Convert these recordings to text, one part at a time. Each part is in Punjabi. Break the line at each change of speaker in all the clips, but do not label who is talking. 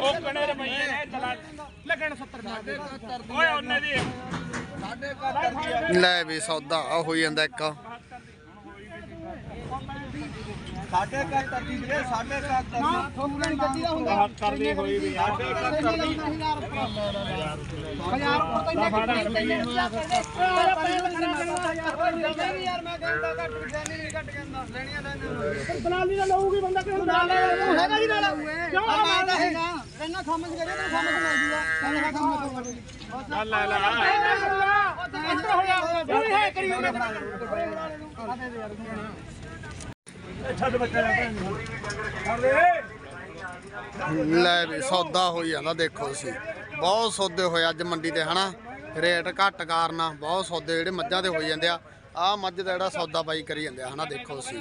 ਉਹ ਰੁਪਈਏ ਨੇ ਚਲਾ ਲੱਗਣ 70 ਓਏ ਉਹਨੇ ਦੀ
ਲੈ ਵੀ ਸੌਦਾ ਆ ਹੋਈ ਜਾਂਦਾ ਇੱਕ।
ਸਾਡੇ ਘਰ ਤਰਦੀ ਵੀਰੇ ਸਾਡੇ ਘਰ ਤਰਦੀ
ਠੋਕਣੀ ਗੱਡੀ ਦਾ ਹੁੰਦਾ।
ਕਰਦੀ ਹੋਈ ਵੀ ਆ।
ਹਜ਼ਾਰ ਉੱਪਰ ਤਾਂ ਇੰਨੇ ਯਾਰ ਮੈਂ ਕਹਿੰਦਾ ਘੱਟ ਜਾਨੀ ਨਹੀਂ ਘੱਟ ਕਹਿੰਦਾ ਲੈਣੀਆਂ ਲੈਣੀਆਂ
ਦਲਾਲੀ ਦਾ ਲਊਗੀ ਬੰਦਾ ਕਿਉਂ
ਨਾਲ ਹੈਗਾ ਹੀ ਨਾਲ। ਕਿਉਂ ਮੈਂ ਤਾਂ ਹੈਗਾ ਕਹਿੰਦਾ ਖਮਸ ਕਰੇ ਤਾਂ ਖਮਸ ਮਿਲ ਜੂਗਾ ਕਹਿੰਦਾ ਖਮਸ
ਲੈ ਲੈ। ਅੰਦਰ ਹੋਇਆ ਇਹ ਹੈ ਕਰੀ ਉਹਨੇ ਛੱਡ ਬੱਚਾ
ਲੈ ਵੀ ਸੌਦਾ ਹੋਈ ਜਾਂਦਾ ਦੇਖੋ ਤੁਸੀਂ। ਬਹੁਤ ਸੌਦੇ ਹੋਏ ਅੱਜ ਮੰਡੀ ਤੇ ਹਨਾ? ਰੇਟ ਘੱਟ ਕਾਰਨ ਬਹੁਤ ਸੌਦੇ ਜਿਹੜੇ ਮੱਝਾਂ ਦੇ ਹੋਈ ਜਾਂਦੇ ਆ। ਆ ਮੱਝ ਦਾ ਜਿਹੜਾ ਸੌਦਾ ਬਾਈ ਕਰੀ ਜਾਂਦੇ ਆ ਹਨਾ? ਦੇਖੋ ਤੁਸੀਂ।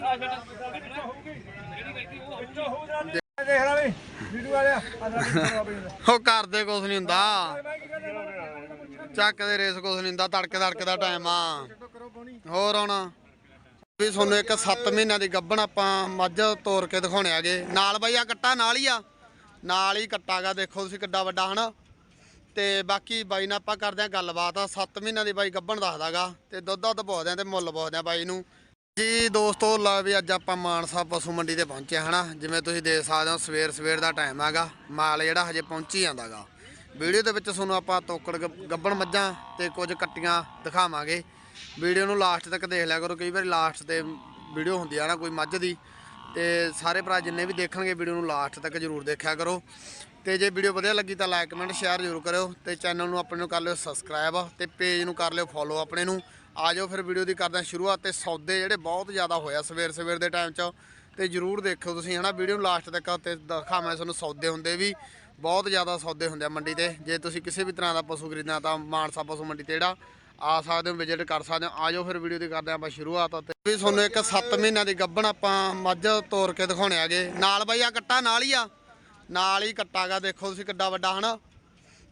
ਦੇਖ ਲੈ ਵੀ ਵੀਡੀਓ ਵਾਲਿਆ
ਉਹ ਕਰਦੇ ਕੁਛ ਨਹੀਂ ਹੁੰਦਾ। ਚੱਕ ਦੇ ਰੇਸ ਕੁਛ ਨਹੀਂ ਹੁੰਦਾ ਤੜਕੇ ਤੜਕੇ ਦਾ ਟਾਈਮ ਆ। ਹੋਰ ਹੁਣ? ਵੀ ਤੁਹਾਨੂੰ ਇੱਕ 7 ਮਹੀਨਿਆਂ ਦੀ ਗੱਭਣ ਆਪਾਂ ਮੱਝ ਤੋਰ ਕੇ ਦਿਖਾਉਣੇ ਆਗੇ ਨਾਲ ਬਾਈ ਆ ਕੱਟਾ ਨਾਲ ਹੀ ਆ। ਨਾਲ ਹੀ ਕੱਟਾਗਾ, ਦੇਖੋ ਤੁਸੀਂ ਕਿੱਡਾ ਵੱਡਾ ਹਨਾ। ਤੇ ਬਾਕੀ ਬਾਈ ਨਾਲ ਆਪਾਂ ਕਰਦੇ ਆ ਗੱਲਬਾਤ। ਆ 7 ਮਹੀਨਿਆਂ ਦੀ ਬਾਈ ਗੱਭਣ ਦੱਸਦਾਗਾ। ਤੇ ਦੁੱਧ ਦੁੱਧ ਪਾਉਂਦੇ ਆ ਤੇ ਮੁੱਲ ਪਾਉਂਦੇ ਆ ਬਾਈ ਨੂੰ। ਜੀ ਦੋਸਤੋ, ਲਾ ਵੀ ਅੱਜ ਆਪਾਂ ਮਾਨਸਾ ਪਸ਼ੂ ਮੰਡੀ ਤੇ ਪਹੁੰਚੇ ਹਾਂ ਹਨਾ। ਜਿਵੇਂ ਤੁਸੀਂ ਦੇਖ ਸਕਦੇ ਹੋ, ਸਵੇਰ ਸਵੇਰ ਦਾ ਟਾਈਮ ਹੈਗਾ। ਮਾਲ ਜਿਹੜਾ ਹਜੇ ਪਹੁੰਚੀ ਜਾਂਦਾਗਾ। ਵੀਡੀਓ ਦੇ ਵਿੱਚ ਤੁਹਾਨੂੰ ਆਪਾਂ ਤੋਕੜ ਗੱਭਣ ਮੱਝਾਂ ਤੇ ਕੁਝ ਕੱਟੀਆਂ ਦਿਖਾਵਾਂਗੇ। ਵੀਡੀਓ ਨੂੰ ਲਾਸਟ ਤੱਕ ਦੇਖ ਲਿਆ ਕਰੋ। ਕਈ ਵਾਰੀ ਲਾਸਟ ਤੇ ਵੀਡੀਓ ਹੁੰਦੀ ਆ ਨਾ ਕੋਈ ਮੱਝ ਦੀ, ਤੇ ਸਾਰੇ ਭਰਾ ਜਿੰਨੇ ਵੀ ਦੇਖਣਗੇ ਵੀਡੀਓ ਨੂੰ ਲਾਸਟ ਤੱਕ ਜਰੂਰ ਦੇਖਿਆ ਕਰੋ। ਤੇ ਜੇ ਵੀਡੀਓ ਵਧੀਆ ਲੱਗੀ ਤਾਂ ਲਾਈਕ ਕਮੈਂਟ ਸ਼ੇਅਰ ਜਰੂਰ ਕਰਿਓ ਤੇ ਚੈਨਲ ਨੂੰ ਆਪਣੇ ਨੂੰ ਕਰ ਲਿਓ ਸਬਸਕ੍ਰਾਈਬ ਤੇ ਪੇਜ ਨੂੰ ਕਰ ਲਿਓ ਫੋਲੋ ਆਪਣੇ ਨੂੰ। ਆ ਜਾਓ ਫਿਰ ਵੀਡੀਓ ਦੀ ਕਰਦੇ ਸ਼ੁਰੂਆਤ ਤੇ ਸੌਦੇ ਜਿਹੜੇ ਬਹੁਤ ਜ਼ਿਆਦਾ ਹੋਇਆ ਸਵੇਰ ਸਵੇਰ ਦੇ ਟਾਈਮ 'ਚ, ਤੇ ਜਰੂਰ ਦੇਖਿਓ ਤੁਸੀਂ ਹਨਾ ਵੀਡੀਓ ਨੂੰ ਲਾਸਟ ਤੱਕ ਤੇ ਦਿਖਾਵਾਂ ਤੁਹਾਨੂੰ ਸੌਦੇ ਹੁੰਦੇ ਵੀ ਬਹੁਤ ਜ਼ਿਆਦਾ ਸੌਦੇ ਹੁੰਦੇ ਆ ਮੰਡੀ ਤੇ। ਜੇ ਤੁਸੀਂ ਕਿਸੇ ਵੀ ਤਰ੍ਹਾਂ ਦਾ ਪਸ਼ੂ ਖਰੀਦਣਾ ਤਾਂ ਮਾਨਸਾ ਪਸ਼ੂ ਮੰਡੀ ਤੇ ਜਿਹੜਾ ਆ ਸਕਦੇ ਹੋ ਵਿਜ਼ਿਟ ਕਰ ਸਕਦੇ ਹੋ। ਆ ਜਾਓ ਫਿਰ ਵੀਡੀਓ ਦੀ ਕਰਦੇ ਹਾਂ ਆਪਾਂ ਸ਼ੁਰੂਆਤ ਤੇ ਵੀ ਤੁਹਾਨੂੰ ਇੱਕ 7 ਮਹੀਨਿਆਂ ਦੀ ਗੱਭਣ ਆਪਾਂ ਮੱਝ ਤੋਰ ਕੇ ਦਿਖਾਉਣੇ ਆਗੇ ਨਾਲ ਬਾਈ ਆ ਕੱਟਾ, ਨਾਲ ਹੀ ਆ। ਨਾਲ ਹੀ ਕੱਟਾਗਾ ਦੇਖੋ ਤੁਸੀਂ ਕਿੱਡਾ ਵੱਡਾ ਹਨਾ।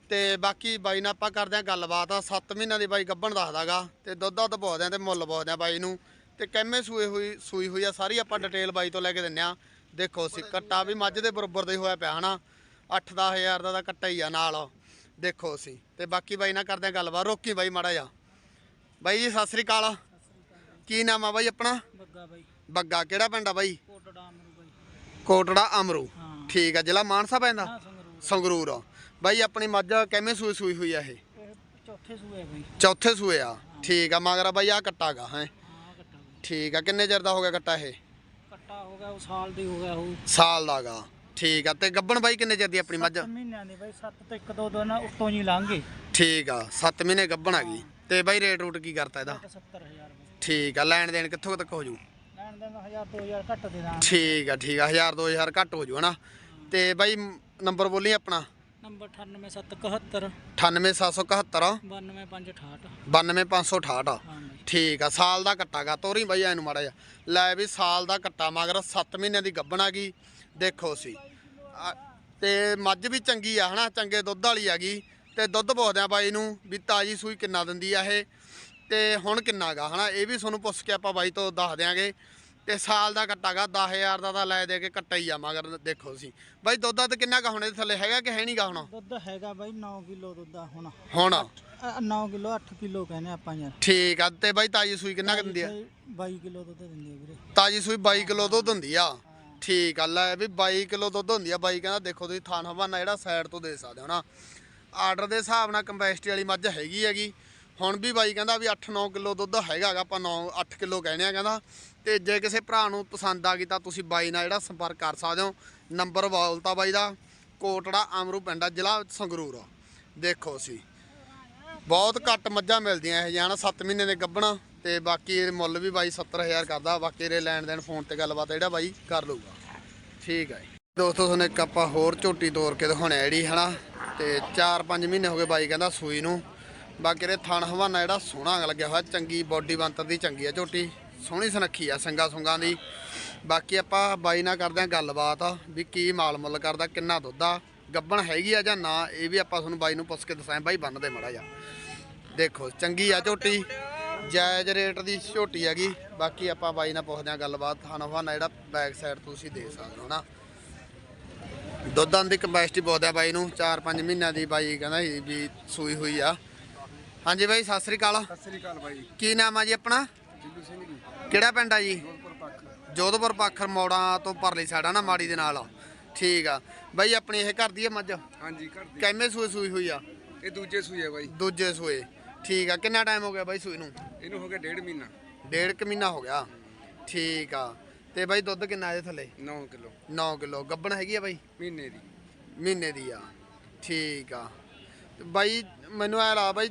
ਤੇ ਬਾਕੀ ਬਾਈ ਨਾਲ ਆਪਾਂ ਕਰਦੇ ਆ ਗੱਲਬਾਤ। ਆ 7 ਮਹੀਨਿਆਂ ਦੀ ਬਾਈ ਗੱਭਣ ਦੱਸਦਾਗਾ ਤੇ ਦੁੱਧ ਦੁੱਧ ਬਹੁਤ ਆ ਤੇ ਮੁੱਲ ਪਾਉਂਦੇ ਆ ਬਾਈ ਨੂੰ। ਤੇ ਕਿੰਮੇ ਸੂਏ ਹੋਈ ਸੂਈ ਹੋਈ ਆ, ਸਾਰੀ ਆਪਾਂ ਡਿਟੇਲ ਬਾਈ ਤੋਂ ਲੈ ਕੇ ਦਿੰਨੇ ਆ ਦੇਖੋ ਸੀ ਕੱਟਾ ਵੀ ਮੱਝ ਦੇ ਬਰਾਬਰ ਦਾ ਹੀ ਹੋਇਆ ਪਿਆ ਹਨਾ। 8 ਹਜ਼ਾਰ ਦਾ ਤਾਂ ਕੱਟਾ ਹੀ ਆ ਨਾਲ। ਦੇਖੋ ਸੀ ਤੇ ਬਾਕੀ ਬਾਈ ਨਾਲ ਕਰਦੇ ਆ ਗੱਲਬਾਤ। ਰੋਕੀ ਬਾਈ ਮਾੜਾ ਜਾ ਬਾਈ ਜੀ ਸਤਿ ਸ੍ਰੀ ਅਕਾਲ। ਕੀ ਨਾਮ ਆ ਬਾਈ ਆਪਣਾ?
ਬੱਗਾ ਬਾਈ।
ਬੱਗਾ ਕਿਹੜਾ ਪਿੰਡ ਆ ਬਾਈ?
ਕੋਟ ਡਾਮ ਨੂੰ ਬਾਈ।
ਕੋਟੜਾ ਅਮਰੂ।
ਹਾਂ।
ਠੀਕ ਆ ਜ਼ਿਲ੍ਹਾ ਮਾਨਸਾ ਪੈਂਦਾ
ਸੰਗਰੂਰ।
ਆ। ਬਾਈ ਆਪਣੀ ਮੱਝ ਕਿਵੇਂ ਸੂਈ ਸੂਈ ਹੋਈ ਆ ਇਹ?
ਚੌਥੇ ਸੂਏ ਬਾਈ।
ਚੌਥੇ ਸੂਏ ਆ। ਠੀਕ ਆ ਮਗਰ ਬਾਈ ਆ ਕੱਟਾਗਾ ਹੈ।
ਹਾਂ
ਠੀਕ ਆ ਕਿੰਨੇ ਚਿਰ ਦਾ ਹੋ ਗਿਆ ਕੱਟਾ ਇਹ?
ਕੱਟਾ ਹੋ ਗਿਆ ਉਹ ਸਾਲ ਦੀ ਹੋ ਗਿਆ ਉਹ।
ਸਾਲ ਦਾਗਾ ਠੀਕ ਆ ਤੇ ਗੱਬਣ ਬਾਈ ਕਿੰਨੇ ਚਿਰ ਦੀ ਆਪਣੀ ਮੱਝ?
ਸੱਤ ਮਹੀਨਿਆਂ ਦੀ ਬਾਈ 7 ਤੋਂ 1 2 ਦਿਨ ਉੱਤੋਂ ਜੀ ਲਾਂਗੇ
ਠੀਕ ਆ 7 ਮਹੀਨੇ ਗੱਬਣ ਆ ਗਈ। ਤੇ ਬਾਈ ਰੇਟ ਰੂਟ ਕੀ ਕਰਤਾ ਇਹਦਾ?
70000 ਬਾਈ।
ਠੀਕ ਆ ਲੈਣ ਦੇਣ ਕਿੱਥੋਂ ਤੱਕ ਹੋ ਜੂ?
ਲੈਣ ਦੇਣ 1000 2000 ਘੱਟ ਦੇ ਦਾਂਗੇ।
ਠੀਕ ਆ ਠੀਕ ਆ 1000 2000 ਘੱਟ ਹੋ ਜੂ ਹਨਾ? ਤੇ ਬਾਈ ਨੰਬਰ ਬੋਲੀ ਆਪਣਾ?
ਨੰਬਰ 98771
98771
92568
92568
ਹਾਂ ਬਾਈ
ਠੀਕ ਆ ਸਾਲ ਦਾ ਕੱਟਾਗਾ ਤੋਰੀ ਬਾਈ ਐਨੂੰ ਮਾੜਾ ਜਾ ਲੈ ਵੀ ਸਾਲ ਦਾ ਕੱਟਾ ਮਗਰ 7 ਮਹੀਨਿਆਂ ਦੀ ਗੱਭਣ ਆ ਗਈ। ਦੇਖੋ ਸੀ। ਤੇ ਮੱਝ ਵੀ ਚੰਗੀ ਆ ਹਨਾ? ਚੰਗੇ ਦੁੱਧ ਵਾਲੀ ਆ ਗਈ। ਤੇ ਦੁੱਧ ਪਾਉਂਦੇ ਆ ਬਾਈ ਨੂੰ ਵੀ ਤਾਜੀ ਸੂਈ ਕਿੰਨਾ ਦਿੰਦੀ ਆ ਇਹ ਤੇ ਹੁਣ ਕਿੰਨਾ ਗਾ ਹਨਾ? ਇਹ ਵੀ ਤੁਹਾਨੂੰ ਪੁੱਛ ਕੇ ਆਪਾਂ ਬਾਈ ਤੋਂ ਦੱਸ ਦਿਆਂਗੇ। ਤੇ ਸਾਲ ਦਾ ਕੱਟਾਗਾ 10000 ਦਾ ਤਾਂ ਲੈ ਦੇ ਕੇ ਕੱਟਾ ਹੀ ਆ ਮਗਰ ਦੇਖੋ ਸੀ ਬਾਈ ਦੁੱਧ ਦਾ ਕਿੰਨਾ ਕਾ ਹੁਣ ਥੱਲੇ? ਹੈਗਾ ਕਿ ਹੈ ਨਹੀਂਗਾ ਹੁਣ?
ਦੁੱਧ ਹੈਗਾ ਬਾਈ 9 ਕਿਲੋ ਦੁੱਧ ਆ ਹੁਣ।
ਹੁਣ?
9 ਕਿਲੋ 8 ਕਿਲੋ ਕਹਿੰਦੇ ਆਪਾਂ ਯਾਰ।
ਠੀਕ ਆ ਤੇ ਬਾਈ ਤਾਜੀ ਸੂਈ ਕਿੰਨਾ ਕੁ ਦਿੰਦੀ ਆ?
22 ਕਿਲੋ ਦੁੱਧ ਦਿੰਦੀ ਆ ਵੀਰੇ।
ਤਾਜੀ ਸੂਈ 22 ਕਿਲੋ ਦੁੱਧ ਹੁੰਦੀ ਆ? ਠੀਕ ਆ ਲੈ ਵੀ 22 ਕਿਲੋ ਦੁੱਧ ਹੁੰਦੀ ਆ। ਬਾਈ ਕਹਿੰਦਾ ਦੇਖੋ ਤੁਸੀਂ ਥਾਨ ਹਵਾਨਾ ਜਿਹੜਾ ਸਾਈਡ ਤੋਂ ਦੇ ਸਕਦੇ ਹੋ ਨਾ। ਆਰਡਰ ਦੇ ਹਿਸਾਬ ਨਾਲ ਕੰਪੈਸਿਟੀ ਵਾਲੀ ਮੱਝ ਹੈਗੀ ਹੈਗੀ। ਹੁਣ ਵੀ ਬਾਈ ਕਹਿੰਦਾ ਵੀ 8-9 ਕਿਲੋ ਦੁੱਧ ਹੈਗਾ ਆਪਾਂ 9 8 ਕਿਲੋ ਕਹਿੰਦੇ ਆ ਕਹਿੰਦਾ। ਤੇ ਜੇ ਕਿਸੇ ਭਰਾ ਨੂੰ ਪਸੰਦ ਆ ਗਈ ਤਾਂ ਤੁਸੀਂ ਬਾਈ ਨਾਲ ਜਿਹੜਾ ਸੰਪਰਕ ਕਰ ਸਕਦੇ ਹੋ। ਨੰਬਰ ਬੋਲਤਾ ਬਾਈ ਦਾ, ਕੋਟੜਾ ਅਮਰੂ ਪਿੰਡਾ ਜ਼ਿਲ੍ਹਾ ਸੰਗਰੂਰ। ਦੇਖੋ ਸੀ ਬਹੁਤ ਘੱਟ ਮੱਝਾਂ ਮਿਲਦੀਆਂ ਇਹ ਜਾਨਾ 7 ਮਹੀਨੇ ਦੇ ਗੱਭਣਾ। ਤੇ ਬਾਕੀ ਇਹ ਮੁੱਲ ਵੀ ਬਾਈ 70000 ਕਰਦਾ, ਬਾਕੀ ਇਹਦੇ ਲੈਣ ਦੇਣ ਫੋਨ ਤੇ ਗੱਲਬਾਤ ਜਿਹੜਾ ਬਾਈ ਕਰ ਲਊਗਾ। ਠੀਕ ਹੈ ਜੀ। ਦੋਸਤੋ ਤੁਹਾਨੂੰ ਇੱਕ ਆਪਾਂ ਹੋਰ ਝੋਟੀ ਤੋਰ ਕੇ ਦਿਖਾਉਣਾ ਜਿਹੜੀ, ਹਨਾ। ਤੇ 4-5 ਮਹੀਨੇ ਹੋ ਗਏ ਬਾਈ ਕਹਿੰਦਾ ਸੂਈ ਨੂੰ। ਬਾਕੀ ਇਹਦੇ ਥਣ ਹਵਾਨਾ ਜਿਹੜਾ ਸੋਹਣਾ ਲੱਗਿਆ ਹੋਇਆ, ਚੰਗੀ ਬੋਡੀ ਬੰਤਰ ਦੀ ਚੰਗੀ ਆ ਝੋਟੀ, ਸੋਹਣੀ ਸੁਨੱਖੀ ਆ ਸੰਗਾ ਸੁੰਗਾਂ ਦੀ। ਬਾਕੀ ਆਪਾਂ ਬਾਈ ਨਾਲ ਕਰਦੇ ਆ ਗੱਲਬਾਤ ਵੀ ਕੀ ਮਾਲ ਮੁੱਲ ਕਰਦਾ, ਕਿੰਨਾ ਦੁੱਧ ਆ, ਗੱਬਣ ਹੈਗੀ ਆ ਜਾਂ ਨਾ, ਇਹ ਵੀ ਆਪਾਂ ਤੁਹਾਨੂੰ ਬਾਈ ਨੂੰ ਪੁੱਛ ਕੇ ਦੱਸਾਂ ਬਾਈ ਬੰਨ ਦੇ ਮੜਾ ਜਾ ਦੇਖੋ, ਚੰਗੀ ਆ ਝੋਟੀ, ਜਾਇਜ਼ ਰੇਟ ਦੀ ਝੋਟੀ ਹੈਗੀ। ਬਾਕੀ ਆਪਾਂ ਬਾਈ ਨਾਲ ਪੁੱਛਦੇ ਆ ਗੱਲਬਾਤ, ਥਾਣਾ ਹਵਾਨਾ ਜਿਹੜਾ ਬੈਕ ਸਾਈਡ ਤੁਸੀਂ ਦੇ ਸਕਦੇ ਹੋ ਨਾ। ਦੁੱਧਾਂ ਦੀ ਕਪੈਸਿਟੀ ਬਹੁਤ ਹੈ ਬਾਈ ਨੂੰ 4-5 ਮਹੀਨਿਆਂ ਦੀ ਬਾਈ ਕਹਿੰਦਾ ਸੀ ਵੀ ਸੂਈ ਹੋਈ ਆ। ਹਾਂਜੀ ਬਾਈ ਸਤਿ ਸ੍ਰੀ ਅਕਾਲ।
ਸਤਿ ਸ੍ਰੀ ਅਕਾਲ ਬਾਈ।
ਕੀ ਨਾਮ ਆ ਜੀ ਆਪਣਾ?
ਜਿੱਲੂ ਸਿੰਘ ਜੀ।
ਕਿਹੜਾ ਪਿੰਡ ਆ ਜੀ?
ਜੋਧਪੁਰ ਪੱਖ।
ਜੋਧਪੁਰ ਪਾਖਰ ਮੋੜਾਂ ਤੋਂ ਪਰਲੀ ਸਾਈਡ ਆ ਨਾ ਮਾੜੀ ਦੇ ਨਾਲ। ਠੀਕ ਆ। ਬਾਈ ਆਪਣੀ ਇਹ ਘਰ ਦੀ ਹੈ ਮੱਝ?
ਹਾਂਜੀ ਘਰ ਦੀ।
ਕਿੰਨੇ ਸੂਈ ਸੂਈ ਹੋਈ ਆ?
ਇਹ ਦੂਜੇ ਸੂਈ ਹੈ ਬਾਈ।
ਦੂਜੇ ਸੂਏ। ਠੀਕ ਆ। ਕਿੰਨਾ ਟਾਈਮ ਹੋ ਗਿਆ ਬਾਈ ਸੂਈ ਨੂੰ?
ਇਹਨੂੰ ਹੋ ਗਿਆ ਡੇਢ ਮਹੀਨਾ।
ਡੇਢ ਕੁ ਮਹੀਨਾ ਹੋ ਗਿਆ। ਠੀਕ ਆ। ਤੇ ਬਾਈ ਦੁੱਧ ਕਿੰਨਾ ਇਹਦੇ ਥੱਲੇ?
9 ਕਿਲੋ।
9 ਕਿਲੋ। ਗੱਬਣ ਹੈਗੀ ਆ ਬਾਈ?
ਮਹੀਨੇ ਦੀ।
ਮਹੀਨੇ ਦੀ ਆ। ਠੀਕ ਆ। ਤੇ ਬਾਈ ਮੈਨੂੰ ਐ ਲਾ ਬਾਈ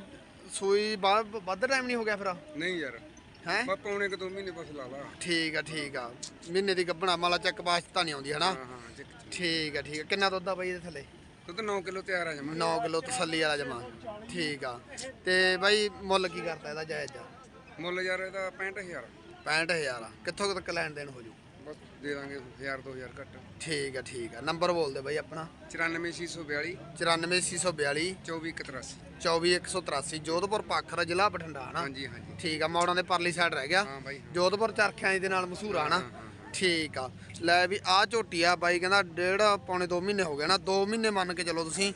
ਸੂਈ ਬਾਅਦ ਵੱਧ ਟਾਈਮ ਨਹੀਂ ਹੋ ਗਿਆ ਫਿਰ?
ਨਹੀਂ ਯਾਰ।
ਹੈ?
ਬਸ ਪੌਣੇ ਕਿ ਦੋ ਮਹੀਨੇ ਬਸ ਲਾ ਲਾ।
ਠੀਕ ਆ ਠੀਕ ਆ। ਮਹੀਨੇ ਦੀ ਗੱਬਣਾ ਮਾਲਾ ਚੱਕ ਬਾਸ ਤਾਂ ਨਹੀਂ ਆਉਂਦੀ ਹਨਾ?
ਹਾਂ ਹਾਂ ਚੱਕ
ਠੀਕ ਆ ਠੀਕ ਆ। ਕਿੰਨਾ ਦੁੱਧ ਆ ਬਾਈ ਇਹਦੇ ਥੱਲੇ?
ਦੁੱਧ 9 ਕਿਲੋ ਤਿਆਰ ਆ ਜਮਾ।
9 ਕਿਲੋ ਤਸੱਲੀ ਵਾਲਾ ਜਮਾ। ਠੀਕ ਆ। ਤੇ ਬਾਈ ਮੁੱਲ ਕੀ ਕਰਦਾ ਇਹਦਾ ਜਾਇਜ਼? ਆ
ਮੁੱਲ ਯਾਰ ਇਹਦਾ 65000
65000 ਆ। ਕਿੱਥੋਂ ਤੱਕ ਲੈਣ ਦੇਣ ਹੋ ਜੂ?
ਬਸ ਦੇ ਦਾਂਗੇ 1000 2000 ਘੱਟ।
ਠੀਕ ਆ ਠੀਕ ਆ। ਨੰਬਰ ਬੋਲ ਦੇ ਬਾਈ ਆਪਣਾ।
94642
94642
2481
24183 ਜੋਧਪੁਰ ਪਾਖਰ ਜ਼ਿਲ੍ਹਾ ਬਠਿੰਡਾ ਹਨਾ?
ਹਾਂਜੀ ਹਾਂਜੀ।
ਠੀਕ ਆ ਮੌੜਾਂ ਦੇ ਪਰਲੀ ਸਾਈਡ ਰਹਿ ਗਿਆ।
ਹਾਂ ਬਾਈ।
ਜੋਧਪੁਰ ਚਰਖਿਆਂ ਦੇ ਨਾਲ ਮਸ਼ਹੂਰ ਆ ਨਾ ਠੀਕ ਆ। ਲੈ ਵੀ ਆ ਝੋਟੀ ਆ ਬਾਈ ਕਹਿੰਦਾ ਡੇਢ ਪੌਣੇ 2 ਮਹੀਨੇ ਹੋ ਗਏ ਨਾ। 2 ਮਹੀਨੇ ਮੰਨ ਕੇ ਚੱਲੋ ਤੁਸੀਂ।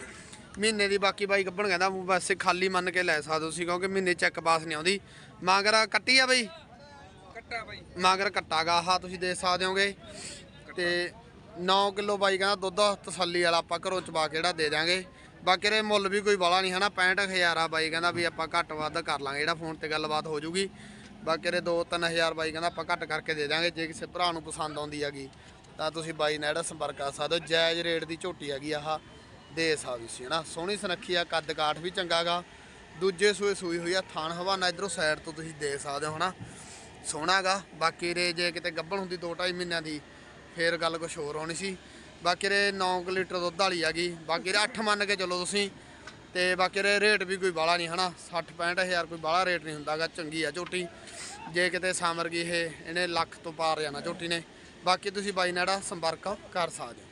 ਮਹੀਨੇ ਦੀ ਬਾਕੀ ਬਾਈ ਗੱਬਣ ਕਹਿੰਦਾ ਵੈਸੇ ਖਾਲੀ ਮੰਨ ਕੇ ਲੈ ਸਕਦੇ ਹੋ ਤੁਸੀਂ ਕਿਉਂਕਿ ਮਹੀਨੇ ਚੈੱਕ ਪਾਸ ਨਹੀਂ ਆਉਂਦੀ। ਮਾਗਰ ਕੱਟੀ ਆ ਬਾਈ?
ਕੱਟਾ ਬਾਈ।
ਮਾਗਰ ਕੱਟਾਗਾ ਆਹ ਤੁਸੀਂ ਦੇਖ ਸਕਦੇ ਹੋਗੇ। ਤੇ 9 ਕਿਲੋ ਬਾਈ ਕਹਿੰਦਾ ਦੁੱਧ, ਤਸੱਲੀ ਵਾਲਾ ਆਪਾਂ ਘਰੋਂ ਚਬਾ ਕੇ ਜਿਹੜਾ ਦੇ ਦਿਆਂਗੇ। ਬਾਕੀ ਇਹਦੇ ਮੁੱਲ ਵੀ ਕੋਈ ਵਾਲਾ ਨਹੀਂ ਹਨਾ 65000 ਆ ਬਾਈ ਕਹਿੰਦਾ ਵੀ ਆਪਾਂ ਘੱਟ ਵੱਧ ਕਰ ਲਾਂਗੇ, ਜਿਹੜਾ ਫੋਨ ਤੇ ਗੱਲਬਾਤ ਹੋ ਜੂਗੀ। ਬਾਕੀ ਇਹਦੇ 2-3000 ਬਾਈ ਕਹਿੰਦਾ ਆਪਾਂ ਘੱਟ ਕਰਕੇ ਦੇ ਦਿਆਂਗੇ, ਜੇ ਕਿਸੇ ਭਰਾ ਨੂੰ ਪਸੰਦ ਆਉਂਦੀ ਹੈਗੀ, ਤਾਂ ਤੁਸੀਂ ਬਾਈ ਨਾਲ ਜਿਹੜਾ ਸੰਪਰਕ ਕਰ ਸਕਦੇ ਹੋ। ਜਾਇਜ਼ ਰੇਟ ਦੀ ਝੋਟੀ ਹੈਗੀ ਆਹ ਦੇ ਸਕਦੇ ਸੀ ਹਨਾ। ਸੋਹਣੀ ਸੁਨੱਖੀ ਆ, ਕੱਦ ਕਾਠ ਵੀ ਚੰਗਾਗਾ ਦੂਜੇ ਸੂਏ ਸੂਈ ਹੋਈ ਆ ਥਾਣ ਹਵਾਨਾ, ਇਧਰੋਂ ਸਾਈਡ ਤੋਂ ਤੁਸੀਂ ਦੇਖ ਸਕਦੇ ਹੋ ਹਨਾ। ਸੋਹਣਾਗਾ। ਬਾਕੀ ਰੇ ਜੇ ਕਿਤੇ ਗੱਭਣ ਹੁੰਦੀ 2.5 ਮਹੀਨਿਆਂ ਦੀ, ਫੇਰ ਗੱਲ ਕੁਝ ਹੋਰ ਹੋਣੀ ਸੀ। ਬਾਕੀ ਰੇ 9 ਲੀਟਰ ਦੁੱਧ ਵਾਲੀ ਹੈਗੀ ਬਾਕੀ ਰੇ 8 ਮੰਨ ਕੇ ਚੱਲੋ ਤੁਸੀਂ। ਤੇ ਬਾਕੀ ਰੇ ਰੇਟ ਵੀ ਕੋਈ ਬਾਲਾ ਨਹੀਂ ਹਨਾ। 60 65000 ਕੋਈ ਬਾਲਾ ਰੇਟ ਨਹੀਂ ਹੁੰਦਾਗਾ, ਚੰਗੀ ਆ ਝੋਟੀ। ਜੇ ਕਿਤੇ ਸਾਮਰ ਗਈ ਇਹ, ਇਹਨੇ ਲੱਖ ਤੋਂ ਪਾਰ ਜਾਣਾ ਝੋਟੀ ਨੇ। ਬਾਕੀ ਤੁਸੀਂ ਬਾਈ ਨਾਲ ਸੰਪਰਕ ਕਰ ਸਕਦੇ ਹੋ।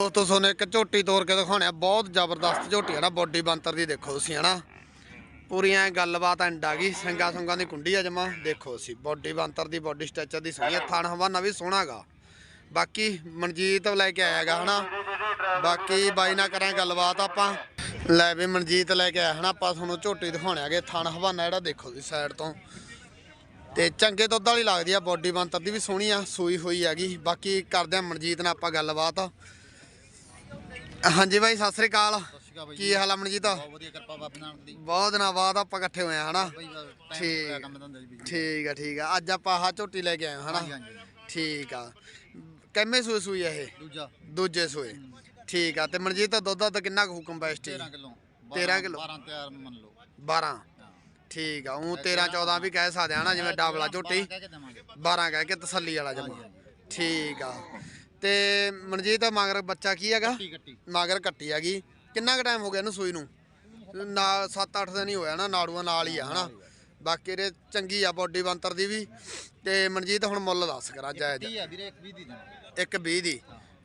ਦੋਸਤੋ, ਤੁਹਾਨੂੰ ਇੱਕ ਝੋਟੀ ਤੋੜ ਕੇ ਦਿਖਾਉਣੇ ਆ। ਬਹੁਤ ਜ਼ਬਰਦਸਤ ਝੋਟੀ ਹੈ ਨਾ, ਬੋਡੀ ਬੰਤਰ ਦੀ ਦੇਖੋ ਤੁਸੀਂ ਹਨਾ। ਪੂਰੀਆਂ ਗੱਲਬਾਤ ਐਂਡ ਆ ਗਈ। ਸੰਗਾ ਸੰਗਾ ਦੀ ਕੁੰਡੀ ਆ ਜਮਾ। ਦੇਖੋ ਅਸੀਂ ਬੋਡੀ ਬੰਤਰ ਦੀ ਬੋਡੀ ਸਟ੍ਰੈਚਰ ਦੀ ਸੋਹਣੀ ਥਣ ਹਵਾਨਾ ਵੀ ਸੋਹਣਾਗਾ। ਬਾਕੀ ਮਨਜੀਤ ਲੈ ਕੇ ਆਇਆਗਾ, ਹਨਾ? ਬਾਕੀ ਬਾਈ ਨਾਲ ਕਰਾਂ ਗੱਲਬਾਤ ਆਪਾਂ। ਲੈ ਵੀ ਮਨਜੀਤ ਲੈ ਕੇ ਆਇਆ, ਹਨਾ? ਆਪਾਂ ਤੁਹਾਨੂੰ ਝੋਟੀ ਦਿਖਾਉਣਾਗੇ ਥਣ ਹਵਾਨਾ ਜਿਹੜਾ ਦੇਖੋ ਜੀ ਸਾਈਡ ਤੋਂ। ਤੇ ਚੰਗੇ ਦੁੱਧ ਵਾਲੀ ਲੱਗਦੀ ਆ ਬੋਡੀ ਬੰਤਰ ਦੀ ਵੀ ਸੋਹਣੀ ਆ, ਸੂਈ ਹੋਈ ਹੈਗੀ। ਬਾਕੀ ਕਰਦੇ ਆ ਮਨਜੀਤ ਨਾਲ ਆਪਾਂ ਗੱਲਬਾਤ। ਹਾਂਜੀ ਬਾਈ, ਸਤਿ ਸ੍ਰੀ ਅਕਾਲ। ਕੀ ਹਾਲ ਆ ਮਨਜੀਤ?
ਬਹੁਤ ਵਧੀਆ ਕਿਰਪਾ ਬਾਬੇ ਨਾਨਕ ਦੀ।
ਬਹੁਤ ਦਿਨਾਂ ਬਾਅਦ ਆਪਾਂ ਇਕੱਠੇ ਹੋਏ ਆ ਹਨਾ? ਠੀਕ।
ਕੰਮ ਧੰਦੇ ਦੀ
ਠੀਕ ਆ ਠੀਕ ਆ। ਅੱਜ ਆਪਾਂ ਆਹ ਝੋਟੀ ਲੈ ਕੇ ਆਏ ਹਾਂ ਹਨਾ। ਠੀਕ ਆ। ਕਿੰਨੇ ਸੂਏ ਸੂਈ ਆ ਇਹ?
ਦੂਜਾ।
ਦੂਜੇ ਸੂਏ। ਠੀਕ ਆ ਤੇ ਮਨਜੀਤ ਦੁੱਧ ਦਾ ਕਿੰਨਾ ਕੁ ਹੁਕਮ ਬੈਸਟੀ
13 ਕਿਲੋ।
13 ਕਿਲੋ।
12 ਤਿਆਰ ਮੰਨ ਲਓ।
12 ਠੀਕ ਆ ਉਹ 13 14 ਵੀ ਕਹਿ ਸਕਦੇ ਆ ਨਾ ਜਿਵੇਂ ਡਾਬਲਾ ਝੋਟੀ।
ਕਹਿ ਕੇ ਦੇਵਾਂਗੇ।
12 ਕਹਿ ਕੇ ਤਸੱਲੀ ਵਾਲਾ ਜਮਾ। ਠੀਕ ਆ। ਤੇ ਮਨਜੀਤ ਮਗਰ ਬੱਚਾ ਕੀ ਹੈਗਾ?
ਕੱਟੀ ਕੱਟੀ।
ਮਗਰ ਕੱਟੀ ਹੈਗੀ। ਕਿੰਨਾ ਕੁ ਟਾਈਮ ਹੋ ਗਿਆ ਇਹਨੂੰ ਸੂਈ ਨੂੰ? ਨਾ 7-8 ਦਿਨ ਹੀ ਹੋਇਆ ਨਾ ਨਾੜੂਆਂ ਨਾਲ ਹੀ ਆ ਹਨਾ? ਬਾਕੀ ਇਹਦੇ ਚੰਗੀ ਆ ਬੋਡੀ ਬੰਤਰ ਦੀ ਵੀ। ਤੇ ਮਨਜੀਤ ਹੁਣ ਮੁੱਲ ਦੱਸ ਕਰਾ ਜਾਇਜ਼
30 ਆ ਵੀਰੇ ਇੱਕ 20 ਦੀ ਦੇਣਾ
ਇੱਕ 20 ਦੀ।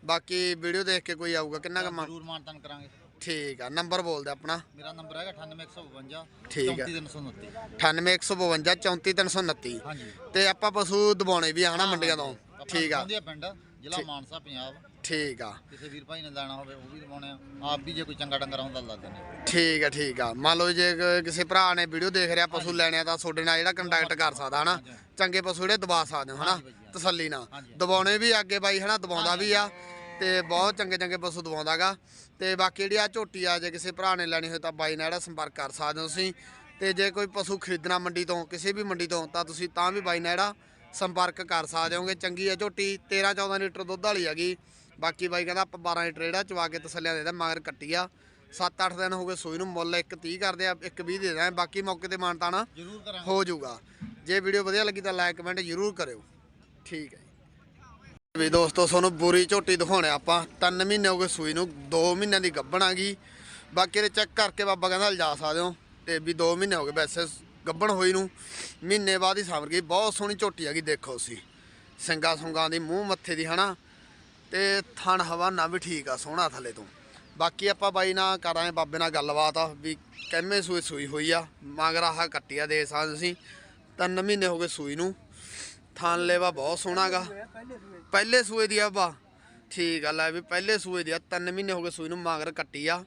ਬਾਕੀ ਵੀਡੀਓ ਦੇਖ ਕੇ ਕੋਈ ਆਊਗਾ ਕਿੰਨਾ ਕੁ
ਜ਼ਰੂਰ ਮਾਨਤਨ ਕਰਾਂਗੇ।
ਠੀਕ ਆ ਨੰਬਰ ਬੋਲ ਦੇ ਆਪਣਾ।
ਮੇਰਾ ਨੰਬਰ ਹੈਗਾ 98152
ਠੀਕ ਆ।
34329
98152 34329
ਹਾਂਜੀ।
ਤੇ ਆਪਾਂ ਪਸ਼ੂ ਦਬਾਉਣੇ ਵੀ ਆ ਹਨਾ ਮੰਡੀਆਂ ਤੋਂ? ਠੀਕ ਆ।
ਪਿੰਡ ਜ਼ਿਲ੍ਹਾ ਮਾਨਸਾ ਪੰਜਾਬ।
ਠੀਕ ਆ।
ਕਿਸੇ ਵੀਰ ਭਾਈ ਨੇ ਲੈਣਾ ਹੋਵੇ ਉਹ ਵੀ ਦਵਾਉਣੇ ਆ। ਆਪ ਵੀ ਜੇ ਕੋਈ ਚੰਗਾ ਡੰਗਰ ਆਉਂਦਾ ਲੱਗ ਦਿੰਦੇ
ਠੀਕ ਆ ਠੀਕ ਆ। ਮੰਨ ਲਓ ਜੇ ਕ- ਕਿਸੇ ਭਰਾ ਨੇ ਵੀਡੀਓ ਦੇਖ ਰਿਹਾ ਪਸ਼ੂ ਲੈਣੇ ਆ ਤਾਂ ਤੁਹਾਡੇ ਨਾਲ ਜਿਹੜਾ ਕੰਟੈਕਟ ਕਰ ਸਕਦਾ ਹਨਾ? ਚੰਗੇ ਪਸ਼ੂ ਜਿਹੜੇ ਦਬਾ ਸਕਦੇ ਹੋ ਹਨਾ? ਤਸੱਲੀ ਨਾਲ।
ਹਾਂਜੀ।
ਦਬਾਉਣੇ ਵੀ ਅੱਗੇ ਬਾਈ ਹਨਾ? ਦਬਾਉਂਦਾ ਵੀ ਆ ਤੇ ਬਹੁਤ ਚੰਗੇ ਚੰਗੇ ਪਸ਼ੂ ਦਬਾਉਂਦਾਗਾ ਤੇ ਬਾਕੀ ਜਿਹੜੀ ਆ ਝੋਟੀ ਆ ਜੇ ਕਿਸੇ ਭਰਾ ਨੇ ਲੈਣੀ ਹੋਏ ਤਾਂ ਬਾਈ ਨਾਲ ਜਿਹੜਾ ਸੰਪਰਕ ਕਰ ਸਕਦੇ ਹੋ ਤੁਸੀਂ। ਤੇ ਜੇ ਕੋਈ ਪਸ਼ੂ ਖਰੀਦਣਾ ਮੰਡੀ ਤੋਂ ਕਿਸੇ ਵੀ ਮੰਡੀ ਤੋਂ ਤਾਂ ਤੁਸੀਂ ਤਾਂ ਵੀ ਬਾਈ ਨਾਲ ਜਿਹੜਾ ਸੰਪਰਕ ਕਰ ਸਕਦੇ ਹੋਗੇ। ਚੰਗੀ ਆ ਝੋਟੀ 13 14 ਲੀਟਰ ਦੁੱਧ ਵਾਲੀ ਹੈਗੀ। ਬਾਕੀ ਬਾਈ ਕਹਿੰਦਾ ਆਪਾਂ 12 ਲੀਟਰ ਜਿਹੜਾ ਚਵਾ ਕੇ ਤਸੱਲੀਆਂ ਦੇ ਦੇ ਮਗਰ ਕੱਟੀ ਆ। 7-8 ਦਿਨ ਹੋ ਗਏ ਸੂਈ ਨੂੰ ਮੁੱਲ 1.30 ਕਰਦੇ ਆ 1.20 ਦੇ ਦਾਂ ਬਾਕੀ ਮੌਕੇ ਤੇ ਮਾਨਤਾਣਾ ਹੋ ਜਾਊਗਾ। ਜੇ ਵੀਡੀਓ ਵਧੀਆ ਲੱਗੀ ਤਾਂ ਲਾਈਕ ਕਮੈਂਟ ਜ਼ਰੂਰ ਕਰਿਓ। ਠੀਕ ਹੈ ਵੀ ਦੋਸਤੋ ਤੁਹਾਨੂੰ ਬੁਰੀ ਝੋਟੀ ਦਿਖਾਉਣੇ ਆਪਾਂ। 3 ਮਹੀਨੇ ਹੋ ਗਏ ਸੂਈ ਨੂੰ 2 ਮਹੀਨਿਆਂ ਦੀ ਗੱਭਣ ਆ ਗਈ। ਬਾਕੀ ਇਹ ਚੈੱਕ ਕਰਕੇ ਬਾਬਾ ਕਹਿੰਦਾ ਲਿਜਾ ਸਕਦੇ ਹੋ। ਤੇ ਵੀ 2 ਮਹੀਨੇ ਹੋ ਗਏ ਵੈਸੇ ਗੱਭਣ ਹੋਈ ਨੂੰ। ਮਹੀਨੇ ਬਾਅਦ ਹੀ ਸਾਂਭਰ ਗਈ। ਬਹੁਤ ਸੋਹਣੀ ਝੋਟੀ ਹੈਗੀ ਦੇਖੋ ਸੀ ਸਿੰਗਾ ਸੁੰਗਾ ਦੀ ਮੂੰਹ ਮੱਥੇ ਦੀ ਹਨਾ? ਤੇ ਥਣ ਹਵਾਨਾ ਵੀ ਠੀਕ ਆ, ਸੋਹਣਾ ਥੱਲੇ ਤੋਂ। ਬਾਕੀ ਆਪਾਂ ਬਾਈ ਨਾਲ ਕਰਾਂਗੇ, ਬਾਬੇ ਨਾਲ ਗੱਲਬਾਤ ਆ, ਵੀ ਕਿੰਨੇ ਸੂਈ ਸੂਈ ਹੋਈ ਆ, ਮਗਰ ਆਹ ਕੱਟੀ ਆ ਦੇ ਸਾਂ। ਤੁਸੀਂ ਤਿੰਨ ਮਹੀਨੇ ਹੋ ਗਏ ਸੂਈ ਨੂੰ। ਥਾਨ ਲੈਵਾ ਬਹੁਤ ਸੋਹਣਾਗਾ ਪਹਿਲੇ ਸੂਏ ਦੀ ਆ ਬਾ। ਠੀਕ ਆ, ਲੈ ਵੀ ਪਹਿਲੇ ਸੂਏ ਦੀ ਆ, ਤਿੰਨ ਮਹੀਨੇ ਹੋ ਗਏ ਸੂਈ ਨੂੰ ਮਗਰ ਕੱਟੀ ਆ।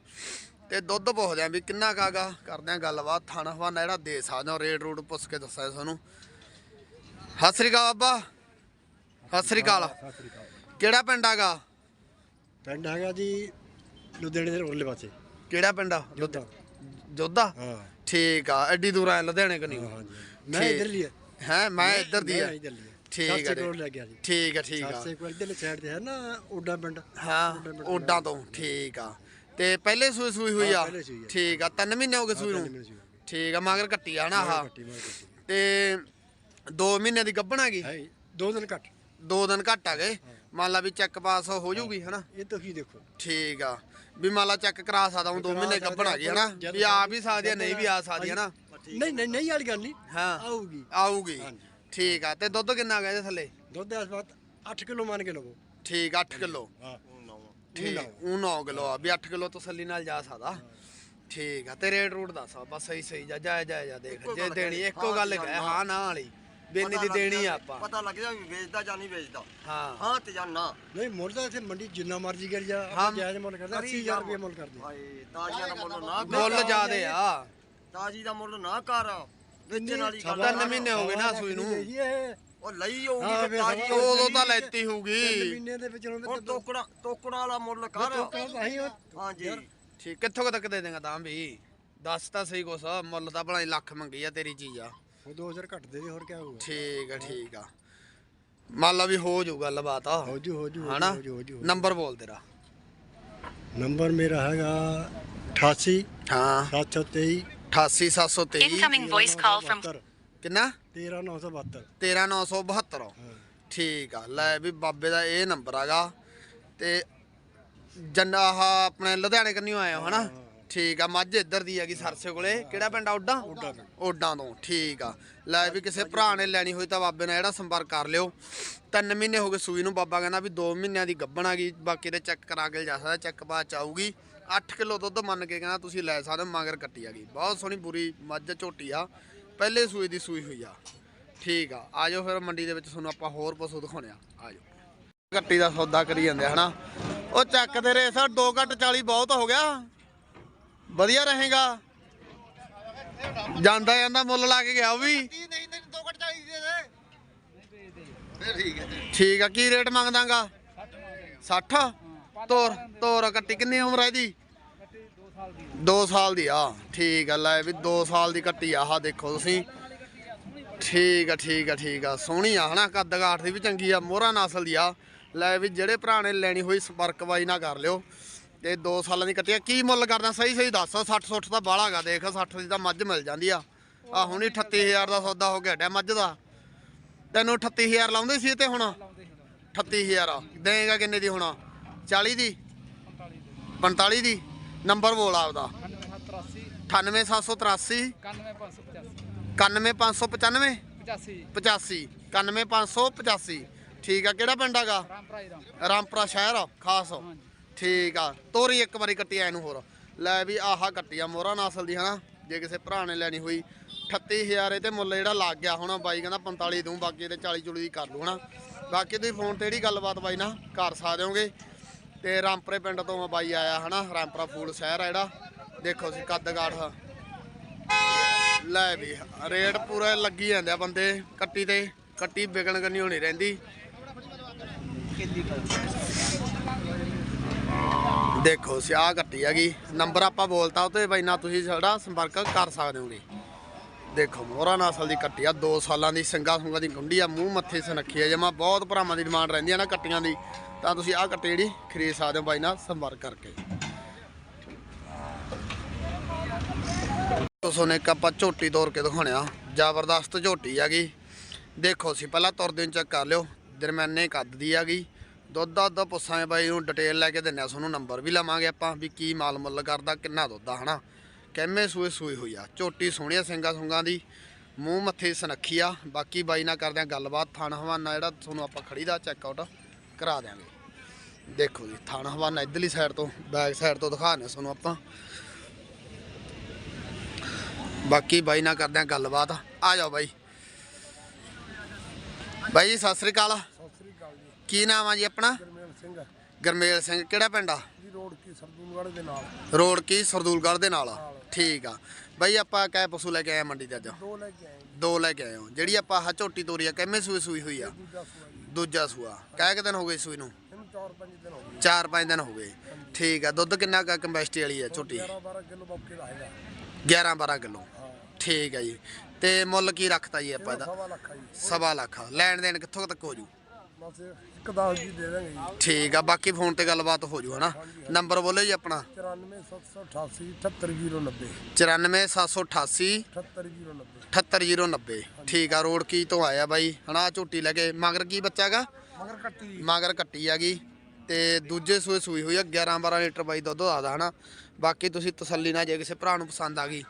ਤੇ ਦੁੱਧ ਪੁੱਛਦੇ ਆ ਵੀ ਕਿੰਨਾ ਕਾਗਾ ਕਰਦੇ ਆ ਗੱਲਬਾਤ, ਥਾਣ ਹਵਾਨਾ ਜਿਹੜਾ ਦੇ ਸਕਦੇ ਹੋ, ਰੇਟ ਰੂਟ ਪੁੱਛ ਕੇ ਦੱਸਾਂ ਤੁਹਾਨੂੰ। ਸਤਿ ਸ੍ਰੀ ਅਕਾਲ ਬਾਬਾ। ਸਤਿ ਸ੍ਰੀ ਅਕਾਲ। ਕਿਹੜਾ ਪਿੰਡ ਆਗਾ
ਪਿੰਡ ਹੈਗਾ ਜੀ ਲੁਧਿਆਣੇ ਦੇ ਉਰਲੇ ਪਾਸੇ।
ਕਿਹੜਾ ਪਿੰਡ ਆ?
ਜੋਧਾ।
ਜੋਧਾ?
ਹਾਂ।
ਠੀਕ ਆ ਐਡੀ ਦੂਰ ਆ ਲੁਧਿਆਣੇ ਕਨੀ।
ਹਾਂ ਜੀ। ਮੈਂ। ਇਧਰ ਲਈ ਹੈ
ਹੈ ਮੈਂ ਇੱਧਰ ਦੀ ਆ।
ਹੈ
ਠੀਕ ਆ ਠੀਕ। ਆ ਠੀਕ ਆ।
ਇਧਰਲੇ ਸਾਈਡ ਤੇ ਹੈ ਨਾ ਓਡਾ ਪਿੰਡ।
ਹਾਂ ਓਡਾਂ ਤੋਂ। ਠੀਕ ਆ। ਤੇ ਪਹਿਲੇ ਸੂਈ ਸੂਈ ਹੋਈ ਆ?
ਹਾਂ, ਆ।
ਠੀਕ ਆ ਤਿੰਨ ਮਹੀਨੇ ਹੋ ਗਏ ਸੂਈ ਨੂੰ?
ਆ।
ਠੀਕ ਆ ਮਗਰ ਕੱਟੀ ਆ ਨਾ ਆਹ।
ਕੱਟੀ
ਤੇ 2 ਮਹੀਨੇ ਦੀ ਗੱਭਣ ਹੈਗੀ?
ਹੈ ਜੀ, ਦੋ ਦਿਨ ਘੱਟ।
ਦੋ ਦਿਨ ਘੱਟ ਆ ਗਏ। ਮੰਨ ਲਾ ਵੀ ਚੈੱਕ ਪਾਸ ਹੋ ਜਾਊਗੀ ਹਨਾ?
ਇਹ ਤੁਸੀਂ ਦੇਖੋ।
ਠੀਕ ਆ। ਵੀ ਮੰਨ ਲਾ ਚੈੱਕ ਕਰਾ ਸਕਦਾ ਹੁਣ 2 ਮਹੀਨੇ ਗੱਭਣ ਆ ਗਈ ਹਨਾ? ਵੀ ਆ ਵੀ ਸਕਦੀ ਆ ਨਹੀਂ ਵੀ ਆ ਸਕਦੀ ਹਨਾ?
ਨਹੀਂ ਨਹੀਂ ਨਹੀਂ ਵਾਲੀ ਗੱਲ ਨਹੀਂ।
ਹਾਂ।
ਆਊਗੀ।
ਆਊਗੀ।
ਹਾਂਜੀ।
ਠੀਕ ਆ। ਤੇ ਦੁੱਧ ਕਿੰਨਾ ਗਿਆ ਇਹਦੇ ਥੱਲੇ?
ਦੁੱਧ ਦੇ ਆਸ-ਪਾਸ 8 ਕਿਲੋ ਮੰਨ ਕੇ ਲਵੋ।
ਠੀਕ 8 ਕਿਲੋ।
ਹਾਂ।
ਠੀਕ ਉਹ 9 ਕਿਲੋ ਆ। ਵੀ 8 ਕਿਲੋ ਤਸੱਲੀ ਨਾਲ ਜਾ ਸਕਦਾ। ਠੀਕ ਆ। ਤੇ ਰੇਟ ਰੂਟ ਦੱਸ ਬਸ ਸਹੀ ਸਹੀ। ਜਾ ਜਾ ਜਾ ਜਾ। ਦੇਖ ਜੇ ਦੇਣੀ ਇੱਕੋ ਗੱਲ ਹੈ ਹਾਂ ਨਾ ਵਾਲੀ। ਬੇਨੀ ਦੀ ਦੇਣੀ ਆ ਆਪਾਂ।
ਪਤਾ ਲੱਗ ਜਾ ਵੀ ਵੇਚਦਾ ਜਾਂ ਨਹੀਂ ਵੇਚਦਾ।
ਹਾਂ।
ਹਾਂ ਤੇ ਜਾਂ ਨਾ।
ਨਹੀਂ ਮੁੱਲ ਤਾਂ ਇੱਥੇ ਮੰਡੀ ਜਿੰਨਾ ਮਰਜ਼ੀ ਕਰੀ ਜਾ
ਹਾਂ।
ਆਪਾਂ ਜਾਇਜ਼ ਮੁੱਲ ਕਰਦੇ 80000 ਰੁਪਏ ਮੁੱਲ ਕਰਦੇ।
ਹਾਏ ਤਾਜ਼ੀਆਂ ਦਾ ਮੁੱਲ ਨਾ ਕਰ।
ਮੁੱਲ ਜ਼ਿਆਦੇ ਆ।
ਤਾਜ਼ੀ ਦਾ ਮੁੱਲ ਨਾ ਕਰ। ਵੇਚਣ ਵਾਲੀ ਗੱਲ
ਤਿੰਨ ਮਹੀਨੇ ਹੋ ਗਏ ਨਾ ਸੂਈ ਨੂੰ।
ਉਹ ਲਈ ਹੋਊਗੀ ਤੇ ਤਾਜ਼ੀ
ਉਦੋਂ ਤਾਂ ਲੈਤੀ ਹੋਊਗੀ।
ਮਹੀਨੇ ਦੇ ਵਿੱਚ ਹੁਣ
ਟੋਕੜਾ ਟੋਕੜਾ ਵਾਲਾ ਮੁੱਲ ਕਰ। ਹਾਂਜੀ
ਠੀਕ ਕਿੱਥੋਂ ਤੱਕ ਦੇ ਦੇਗਾ ਤਾਂ ਵੀ? ਦੱਸ ਤਾਂ ਸਹੀ ਕੁਛ ਮੁੱਲ ਤਾਂ ਭਲਾ ਲੱਖ ਮੰਗੀ ਆ ਤੇਰੀ ਚੀਜ਼ ਆ।
ਉਹ 2000 ਘੱਟ ਦੇ ਦੇ ਹੋਰ ਕੀ ਹੋਊਗਾ?
ਠੀਕ ਆ ਠੀਕ ਆ। ਮੰਨ ਲਾ ਵੀ ਹੋ ਜਾਊ ਗੱਲਬਾਤ ਆ।
ਹੋ ਜੂ ਹੋ ਜੂ ਹੋ
ਹਨਾ?
ਜੂ ਹੋ ਜੂ।
ਨੰਬਰ ਬੋਲ ਤੇਰਾ।
ਨੰਬਰ ਮੇਰਾ ਹੈਗਾ 88
ਹਾਂ।
723
88723
Incoming voice call from
ਕਿੰਨਾ?
13972
13972
ਹਾਂ।
ਠੀਕ ਆ। ਲੈ ਵੀ ਬਾਬੇ ਦਾ ਇਹ ਨੰਬਰ ਆਗਾ ਤੇ ਜੰਨਾ ਆਹ ਆਪਣੇ ਲੁਧਿਆਣੇ ਕੰਨਿਓ ਆਏ ਹੋ ਹਨਾ? ਠੀਕ ਆ ਮੱਝ ਇੱਧਰ ਦੀ ਹੈਗੀ ਸਰਸੇ ਕੋਲੇ। ਕਿਹੜਾ ਪਿੰਡ ਆ ਓਡਾ? ਓਡਾਂ ਤੋਂ ਠੀਕ ਆ। ਲੈ ਵੀ ਕਿਸੇ ਭਰਾ ਨੇ ਲੈਣੀ ਹੋਈ ਤਾਂ ਬਾਬੇ ਨਾਲ ਜਿਹੜਾ ਸੰਪਰਕ ਕਰ ਲਿਓ। ਤਿੰਨ ਮਹੀਨੇ ਹੋ ਗਏ ਸੂਈ ਨੂੰ ਬਾਬਾ ਕਹਿੰਦਾ ਵੀ 2 ਮਹੀਨਿਆਂ ਦੀ ਗੱਭਣ ਆ ਗਈ ਬਾਕੀ ਤੇ ਚੈੱਕ ਕਰਾ ਕੇ ਜਾ ਸਕਦਾ ਚੈੱਕ ਬਾਅਦ ਚ ਆਊਗੀ। 8 ਕਿਲੋ ਦੁੱਧ ਮੰਨ ਕੇ ਕਹਿੰਦਾ ਤੁਸੀਂ ਲੈ ਸਕਦੇ ਮਗਰ ਕੱਟੀ ਆ ਗਈ। ਬਹੁਤ ਸੋਹਣੀ ਬੁਰੀ ਮੱਝ ਝੋਟੀ ਆ। ਪਹਿਲੇ ਸੂਈ ਦੀ ਸੂਈ ਹੋਈ ਆ। ਠੀਕ ਆ ਆਜੋ ਫਿਰ ਮੰਡੀ ਦੇ ਵਿੱਚ ਤੁਹਾਨੂੰ ਆਪਾਂ ਹੋਰ ਪਸ਼ੂ ਦਿਖਾਉਣੇ ਆ। ਆਜੋ ਕੱਟੀ ਦਾ ਸੌਦਾ ਕਰੀ ਜਾਂਦੇ ਆ, ਹਨਾ। ਉਹ ਚੱਕ ਦੇ ਰੇ ਸਰ 2 ਘੱਟ 40 ਬਹੁਤ ਹੋ ਗਿਆ। ਵਧੀਆ ਰਹੇਗਾ। ਜਾਂਦਾ ਜਾਂਦਾ ਮੁੱਲ ਲਾ ਕੇ ਗਿਆ ਉਹ ਵੀ।
ਨਹੀਂ ਨਹੀਂ ਦੋ ਘੱਟ ਚਾਹੀਦੀ ਦੇ ਦੇ। ਫਿਰ ਠੀਕ ਹੈ।
ਠੀਕ ਆ ਕੀ ਰੇਟ ਮੰਗਦਾਗਾ? 60 ਤੋਰ ਤੋਰ ਕੱਟੀ ਕਿੰਨੀ ਉਮਰ ਹੈ ਇਹਦੀ? 2 ਸਾਲ ਦੀ ਆ ਠੀਕ ਆ ਲੈ ਵੀ 2 ਸਾਲ ਦੀ ਕੱਟੀ ਆ ਆਹ ਦੇਖੋ ਤੁਸੀਂ। ਠੀਕ ਆ ਠੀਕ ਆ ਠੀਕ ਆ ਸੋਹਣੀ ਆ ਹਨਾ ਕੱਦ ਕਾਠ ਦੀ ਵੀ ਚੰਗੀ ਆ ਮੋਹਰਾ ਨਸਲ ਦੀ ਆ। ਲੈ ਵੀ ਜਿਹੜੇ ਭਰਾ ਨੇ ਲੈਣੀ ਹੋਈ ਸੰਪਰਕ ਬਾਈ ਨਾਲ ਕਰ ਲਿਓ। ਤੇ 2 ਸਾਲਾਂ ਦੀ ਕੱਟੀ ਆ। ਕੀ ਮੁੱਲ ਕਰਦਾ? ਸਹੀ ਸਹੀ ਦੱਸ। 60 60 ਦਾ ਬਾਹਲਾ ਗਾ ਦੇਖ 60 ਦੀ ਤਾਂ ਮੱਝ ਮਿਲ ਜਾਂਦੀ ਆ। ਆ ਹੁਣੀ 38000 ਦਾ ਸੌਦਾ ਹੋ ਗਿਆ ਡਿਆ ਮੱਝ ਦਾ। ਤੈਨੂੰ 38000 ਲਾਉਂਦੇ ਸੀ ਤੇ ਹੁਣ? 38000 ਦੇਗਾ ਕਿੰਨੇ ਦੀ ਹੁਣ? 40 ਦੀ? 45 ਦੀ। ਨੰਬਰ ਬੋਲ ਆਪਦਾ। 98783 91595 85 91585 ਠੀਕ ਆ। ਕਿਹੜਾ ਪਿੰਡ ਹੈਗਾ? ਰਾਮਪੁਰਾ ਸ਼ਹਿਰ ਖਾਸ। ਠੀਕ ਆ, ਤੋਰੀ ਇੱਕ ਵਾਰੀ ਕੱਟੀ ਐ ਨੂੰ ਹੋਰ। ਲੈ ਵੀ ਆਹਾ ਕੱਟੀ ਆ ਮੋਹਰਾ ਨਸਲ ਦੀ, ਹਨਾ? ਜੇ ਕਿਸੇ ਭਰਾ ਨੇ ਲੈਣੀ ਹੋਈ 38000 ਇਹ ਤੇ ਮੁੱਲ ਜਿਹੜਾ ਲੱਗ ਗਿਆ ਹੁਣ, ਬਾਈ ਕਹਿੰਦਾ 45 ਦੂੰ ਬਾਕੀ ਤੇ 40 ਚੁਲੀ ਦੀ ਕਰ ਲੂ ਹਨਾ? ਬਾਕੀ ਤੁਸੀਂ ਫੋਨ ਤੇ ਜਿਹੜੀ ਗੱਲਬਾਤ ਬਾਈ ਨਾ ਕਰ ਸਕਦੇ ਹੋਗੇ। ਤੇ ਰਾਮਪੁਰੇ ਪਿੰਡ ਤੋਂ ਬਾਈ ਆਇਆ, ਹਨਾ? ਰਾਮਪੁਰਾ ਫੂਲ ਸ਼ਹਿਰ ਆ ਜਿਹੜਾ। ਦੇਖੋ ਸੀ ਕੱਦ ਕਾਠ ਲੈ ਵੀ, ਰੇਟ ਪੂਰਾ ਲੱਗੀ ਜਾਂਦੇ ਆ ਬੰਦੇ, ਕੱਟੀ ਤੇ। ਕੱਟੀ ਵਿਕਣ ਕਰਨੀ ਹੋਣੀ ਰਹਿੰਦੀ। ਦੇਖੋ, ਸਿਆਹ ਕੱਟੀ ਹੈਗੀ। ਨੰਬਰ ਆਪਾਂ ਬੋਲਤਾ ਉਹ ਤੇ ਬਾਈ ਨਾਲ ਤੁਸੀਂ ਸਾਡਾ ਸੰਪਰਕ ਕਰ ਸਕਦੇ ਹੋਗੇ। ਦੇਖੋ, ਮੋਹਰਾ ਨਸਲ ਦੀ ਕੱਟੀ ਆ 2 ਸਾਲਾਂ ਦੀ ਸਿੰਗਾ ਸੁੰਗਾ ਦੀ ਗੁੰਡੀ ਆ, ਮੂੰਹ ਮੱਥੇ ਸਨੱਖੀ ਆ, ਜਮਾ ਬਹੁਤ ਭਰਾਵਾਂ ਦੀ ਡਿਮਾਂਡ ਰਹਿੰਦੀ ਆ ਨਾ ਕੱਟੀਆਂ ਦੀ। ਤਾਂ ਤੁਸੀਂ ਆਹ ਕੱਟੀ ਜਿਹੜੀ ਖਰੀਦ ਸਕਦੇ ਹੋ ਬਾਈ ਨਾਲ ਸੰਪਰਕ ਕਰਕੇ। ਤੁਹਾਨੂੰ ਇੱਕ ਆਪਾਂ ਝੋਟੀ ਤੋਰ ਕੇ ਦਿਖਾਉਣਿਆ ਜ਼ਬਰਦਸਤ ਝੋਟੀ ਹੈਗੀ। ਦੇਖੋ ਸੀ ਪਹਿਲਾਂ ਤੁਰਦੇ ਨੂੰ ਚੈੱਕ ਕਰ ਲਿਓ। ਦਰਮਿਆਨੇ ਕੱਦ ਦੀ ਹੈਗੀ। ਦੁੱਧ ਦਾ ਦੁੱਧ ਪੁੱਛਾਂਗੇ ਬਾਈ ਨੂੰ ਡਿਟੇਲ ਲੈ ਕੇ ਦਿੰਨੇ ਆ ਤੁਹਾਨੂੰ ਨੰਬਰ ਵੀ ਲਵਾਂਗੇ ਆਪਾਂ ਵੀ ਕੀ ਮਾਲ ਮੁੱਲ ਕਰਦਾ ਕਿੰਨਾ ਦੁੱਧ ਆ ਹਨਾ? ਕਿੰਮੇ ਸੂਏ ਸੂਈ ਹੋਈ ਆ। ਝੋਟੀ ਸੋਹਣੀਆਂ ਸਿੰਗਾ ਸੁੰਗਾਂ ਦੀ ਮੂੰਹ ਮੱਥੇ ਸਨੱਖੀ ਆ। ਬਾਕੀ ਬਾਈ ਨਾਲ ਕਰਦੇ ਆ ਗੱਲਬਾਤ ਥਣ ਹਵਾਨਾ ਜਿਹੜਾ ਤੁਹਾਨੂੰ ਆਪਾਂ ਖੜੀ ਦਾ ਚੈੱਕ ਆਊਟ ਕਰਾ ਦਿਆਂਗੇ। ਦੇਖੋ ਜੀ ਥਾਣ ਹਵਾਨਾ ਇਧਰਲੀ ਸਾਈਡ ਤੋਂ ਬੈਕ ਸਾਈਡ ਤੋਂ ਦਿਖਾਣੇ ਤੁਹਾਨੂੰ ਆਪਾਂ। ਬਾਕੀ ਬਾਈ ਨਾਲ ਕਰਦੇ ਆ ਗੱਲਬਾਤ। ਆ ਜਾਓ ਬਾਈ। ਬਾਈ ਜੀ, ਸਤਿ ਸ੍ਰੀ ਅਕਾਲ। ਕੀ ਨਾਮ ਆ ਜੀ ਆਪਣਾ?
ਗਰਮੇਲ ਸਿੰਘ
ਗਰਮੇਲ ਸਿੰਘ ਕਿਹੜਾ ਪਿੰਡ ਆ?
ਜੀ ਰੋਡ ਕੀ ਸਰਦੂਲਗੜ੍ਹ ਦੇ ਨਾਲ।
ਰੋਡ ਕੀ ਸਰਦੂਲਗੜ੍ਹ ਦੇ ਨਾਲ। ਆ। ਠੀਕ ਆ। ਬਾਈ ਆਪਾਂ ਪਸ਼ੂ ਲੈ ਕੇ ਆਏ ਆ ਮੰਡੀ ਤੇ ਅੱਜ।
ਦੋ ਲੈ ਕੇ ਆਏ ਜੀ।
ਦੋ ਲੈ ਕੇ ਆਏ ਹੋ। ਜਿਹੜੀ ਆਪਾਂ ਆਹ ਝੋਟੀ ਤੋਰੀ ਆ ਕਿੰਨੇ ਸੂਈ ਸੂਈ ਹੋਈ ਆ?
ਦੂਜਾ ਸੂਆ
ਕਹਿ ਕਿ ਦਿਨ ਹੋ ਗਏ ਸੂਈ ਨੂੰ?
ਇਹਨੂੰ 4-5 ਦਿਨ ਹੋ ਗਏ।
4-5 ਦਿਨ ਹੋ ਗਏ। ਠੀਕ ਆ। ਦੁੱਧ ਕਿੰਨਾ ਕਾ ਕੰਬੈਸਟੀ ਵਾਲੀ ਆ ਝੋਟੀ?
11-12 ਕਿਲੋ ਬੌਕੇ ਦਾ ਹੈਗਾ।
11-12 ਕਿਲੋ। ਠੀਕ ਆ ਜੀ। ਤੇ ਮੁੱਲ ਕੀ ਰੱਖਤਾ ਜੀ ਆਪਾਂ ਇਹਦਾ
ਸਵਾ ਲੱਖ ਆ ਜੀ।
ਸਵਾ ਲੱਖ। ਆ। ਲੈਣ ਦੇਣ ਕਿੱਥੋਂ ਤੱਕ ਹੋ ਜੂ?
ਬਸ ਇੱਕ ਦਸ ਜੀ ਦੇ ਦਾਂਗੇ ਜੀ।
ਠੀਕ ਆ ਬਾਕੀ ਫੋਨ ਤੇ ਗੱਲਬਾਤ ਹੋ ਜੂ ਹਨਾ। ਨੰਬਰ ਬੋਲੋ ਜੀ ਆਪਣਾ।
94788 78090
94788
78090
78090 ਠੀਕ ਆ ਰੋਡ ਕੀ ਤੋਂ ਆਇਆ ਬਾਈ? ਹਨਾ ਝੋਟੀ ਲੈ ਕੇ। ਮਗਰ ਕੀ ਬੱਚਾਗਾ
ਮਗਰ ਕੱਟੀ।
ਮਗਰ ਕੱਟੀ ਹੈਗੀ ਤੇ ਦੂਜੇ ਸੂਏ ਸੂਈ ਹੋਈ ਆ 11 12 ਲੀਟਰ ਬਾਈ ਦੁੱਧ ਆਦਾ ਹਨਾ। ਬਾਕੀ ਤੁਸੀਂ ਤਸੱਲੀ ਨਾਲ ਜੇ ਕਿਸੇ ਭਰਾ ਨੂੰ ਪਸੰਦ ਆ ਗਈ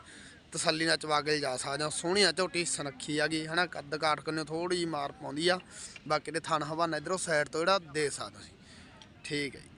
ਤਸੱਲੀ ਨਾਲ ਚਵਾ ਕੇ ਜਾ ਸਕਦੇ ਹੋ। ਸੋਹਣੀ ਆ ਝੋਟੀ ਸੁਨੱਖੀ ਹੈਗੀ ਹਨਾ? ਕੱਦ ਕਾਠ ਕੰਨੇ ਥੋੜੀ ਜਿਹੀ ਮਾਰ ਪਾਉਂਦੀ ਆ। ਬਾਕੀ ਦੇ ਥਣ ਹਵਾਨਾ ਇਧਰੋਂ ਸਾਈਡ ਤੋਂ ਜਿਹੜਾ ਦੇ ਸਕਦੇ ਹੋ ਤੁਸੀਂ ਠੀਕ ਹੈ ਜੀ।